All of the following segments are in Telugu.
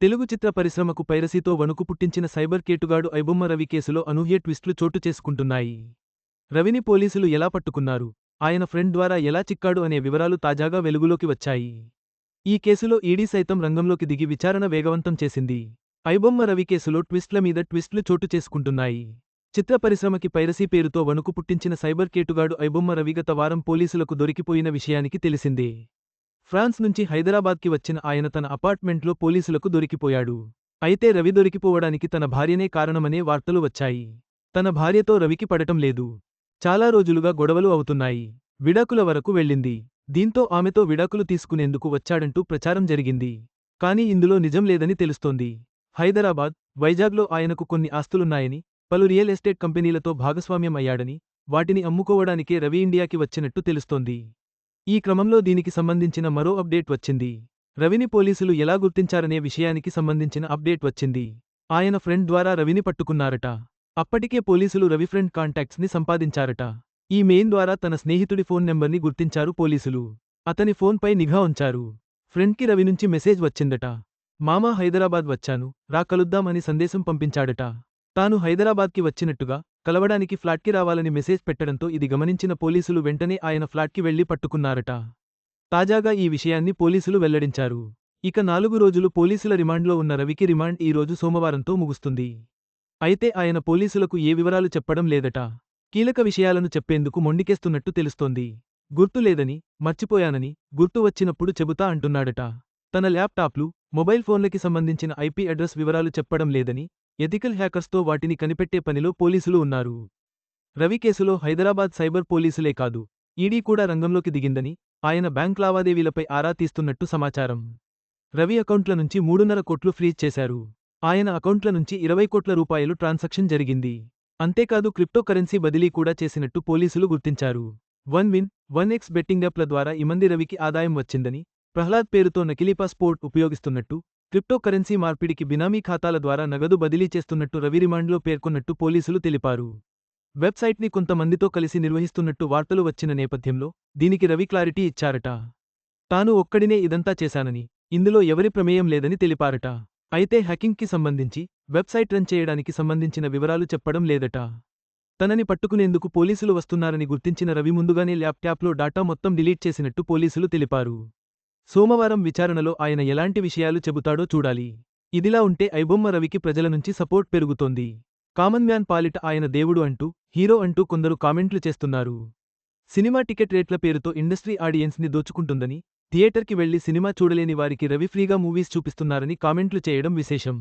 తెలుగు చిత్ర పరిశ్రమకు పైరసీతో వణుకు పుట్టించిన సైబర్ కేటుగాడు ఐబొమ్మ రవి కేసులో అనూహ్య ట్విస్టులు చోటు చేసుకుంటున్నాయి. రవిని పోలీసులు ఎలా పట్టుకున్నారు? ఆయన ఫ్రెండ్ ద్వారా ఎలా చిక్కాడు అనే వివరాలు తాజాగా వెలుగులోకి వచ్చాయి. ఈ కేసులో ఈడీ సైతం రంగంలోకి దిగి విచారణ వేగవంతం చేసింది. ఐబొమ్మ రవి కేసులో ట్విస్ట్ల మీద ట్విస్టులు చోటు చేసుకుంటున్నాయి. చిత్ర పరిశ్రమకి పైరసీ పేరుతో వణుకు పుట్టించిన సైబర్ కేటుగాడు ఐబొమ్మ రవి గత వారం పోలీసులకు దొరికిపోయిన విషయానికి తెలిసిందే. ఫ్రాన్స్ నుంచి హైదరాబాద్కి వచ్చిన ఆయన తన అపార్ట్మెంట్లో పోలీసులకు దొరికిపోయాడు. అయితే రవి దొరికిపోవడానికి తన భార్యనే కారణమనే వార్తలు వచ్చాయి. తన భార్యతో రవికి పడటం లేదు. చాలా రోజులుగా గొడవలు అవుతున్నాయి. విడాకుల వరకు వెళ్ళింది. దీంతో ఆమెతో విడాకులు తీసుకునేందుకు వచ్చాడంటూ ప్రచారం జరిగింది. కాని ఇందులో నిజం లేదని తెలుస్తోంది. హైదరాబాద్ వైజాగ్లో ఆయనకు కొన్ని ఆస్తులున్నాయని పలు రియల్ ఎస్టేట్ కంపెనీలతో భాగస్వామ్యం అయ్యాడని వాటిని అమ్ముకోవడానికే రవి ఇండియాకి వచ్చినట్టు తెలుస్తోంది. ఈ క్రమంలో దీనికి సంబంధించిన మరో అప్డేట్ వచ్చింది. రవిని పోలీసులు ఎలా గుర్తించారనే విషయానికి సంబంధించిన అప్డేట్ వచ్చింది. ఆయన ఫ్రెండ్ ద్వారా రవిని పట్టుకున్నారట. అప్పటికే పోలీసులు రవి ఫ్రెండ్ కాంటాక్ట్స్ని సంపాదించారట. ఈ మెయిన్ ద్వారా తన స్నేహితుడి ఫోన్ నెంబర్ని గుర్తించారు పోలీసులు. అతని ఫోన్పై నిఘా ఉంచారు. ఫ్రెండ్కి రవి నుంచి మెసేజ్ వచ్చిందట. మామా హైదరాబాద్ వచ్చాను. రా కలుద్దాం అని సందేశం పంపించాడట. తాను హైదరాబాద్కి వచ్చినట్టుగా కలవడానికి ఫ్లాట్కి రావాలని మెసేజ్ పెట్టడంతో ఇది గమనించిన పోలీసులు వెంటనే ఆయన ఫ్లాట్కి వెళ్ళి పట్టుకున్నారట. తాజాగా ఈ విషయాన్ని పోలీసులు వెల్లడించారు. ఇక నాలుగు రోజులు పోలీసుల రిమాండ్లో ఉన్న రవికి రిమాండ్ ఈ రోజు సోమవారంతో ముగుస్తుంది. అయితే ఆయన పోలీసులకు ఏ వివరాలు చెప్పడం లేదట. కీలక విషయాలను చెప్పేందుకు మొండికేస్తున్నట్టు తెలుస్తోంది. గుర్తులేదని మర్చిపోయానని గుర్తు వచ్చినప్పుడు చెబుతా అంటున్నాడట. తన ల్యాప్టాప్లు మొబైల్ ఫోన్లకి సంబంధించిన ఐపీ అడ్రస్ వివరాలు చెప్పడం లేదని ఎథికల్ హ్యాకర్స్తో వాటిని కనిపెట్టే పనిలో పోలీసులు ఉన్నారు. రవి కేసులో హైదరాబాద్ సైబర్ పోలీసులే కాదు. ఈడీ కూడా రంగంలోకి దిగిందని ఆయన బ్యాంక్ లావాదేవీలపై ఆరా తీస్తున్నట్టు సమాచారం. రవి అకౌంట్ల నుంచి మూడున్నర కోట్లు ఫ్రీజ్ చేశారు. ఆయన అకౌంట్ల నుంచి ఇరవై కోట్ల రూపాయలు ట్రాన్సాక్షన్ జరిగింది. అంతేకాదు క్రిప్టో కరెన్సీ బదిలీ కూడా చేసినట్టు పోలీసులు గుర్తించారు. One win one X betting యాప్ల ద్వారా ఇమంది రవికి ఆదాయం వచ్చిందని ప్రహ్లాద్ పేరుతో నకిలీ పాస్పోర్ట్ ఉపయోగిస్తున్నట్టు క్రిప్టో కరెన్సీ మార్పిడికి బినామీ ఖాతాల ద్వారా నగదు బదిలీ చేస్తున్నట్టు రవి రిమాండ్లో పేర్కొన్నట్టు పోలీసులు తెలిపారు. వెబ్సైట్ని కొంతమందితో కలిసి నిర్వహిస్తున్నట్టు వార్తలు వచ్చిన నేపథ్యంలో దీనికి రవి క్లారిటీ ఇచ్చారట. తాను ఒక్కడినే ఇదంతా చేశానని ఇందులో ఎవరి ప్రమేయం లేదని తెలిపారట. అయితే హ్యాకింగ్కి సంబంధించి వెబ్సైట్ రన్ చేయడానికి సంబంధించిన వివరాలు చెప్పడం లేదట. తనని పట్టుకునేందుకు పోలీసులు వస్తున్నారని గుర్తించిన రవి ముందుగానే ల్యాప్టాప్లో డాటా మొత్తం డిలీట్ చేసినట్టు పోలీసులు తెలిపారు. సోమవారం విచారణలో ఆయన ఎలాంటి విషయాలు చెబుతాడో చూడాలి. ఇదిలా ఉంటే ఐబొమ్మ రవికి ప్రజల నుంచి సపోర్ట్ పెరుగుతోంది. కామన్ మ్యాన్ పాలిట ఆయన దేవుడు అంటూ హీరో అంటూ కొందరు కామెంట్లు చేస్తున్నారు. సినిమా టికెట్ రేట్ల పేరుతో ఇండస్ట్రీ ఆడియన్స్ని దోచుకుంటుందని థియేటర్కి వెళ్ళి సినిమా చూడలేని వారికి రవి ఫ్రీగా మూవీస్ చూపిస్తున్నారని కామెంట్లు చేయడం విశేషం.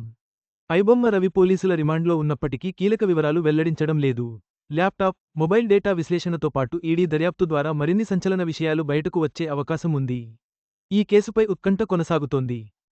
ఐబొమ్మ రవి పోలీసుల రిమాండ్లో ఉన్నప్పటికీ కీలక వివరాలు వెల్లడించడం లేదు. ల్యాప్టాప్ మొబైల్ డేటా విశ్లేషణతో పాటు ఈడీ దర్యాప్తు ద్వారా మరిన్ని సంచలన విషయాలు బయటకు వచ్చే అవకాశం ఉంది. ఈ కేసుపై ఉత్కంఠ కొనసాగుతోంది.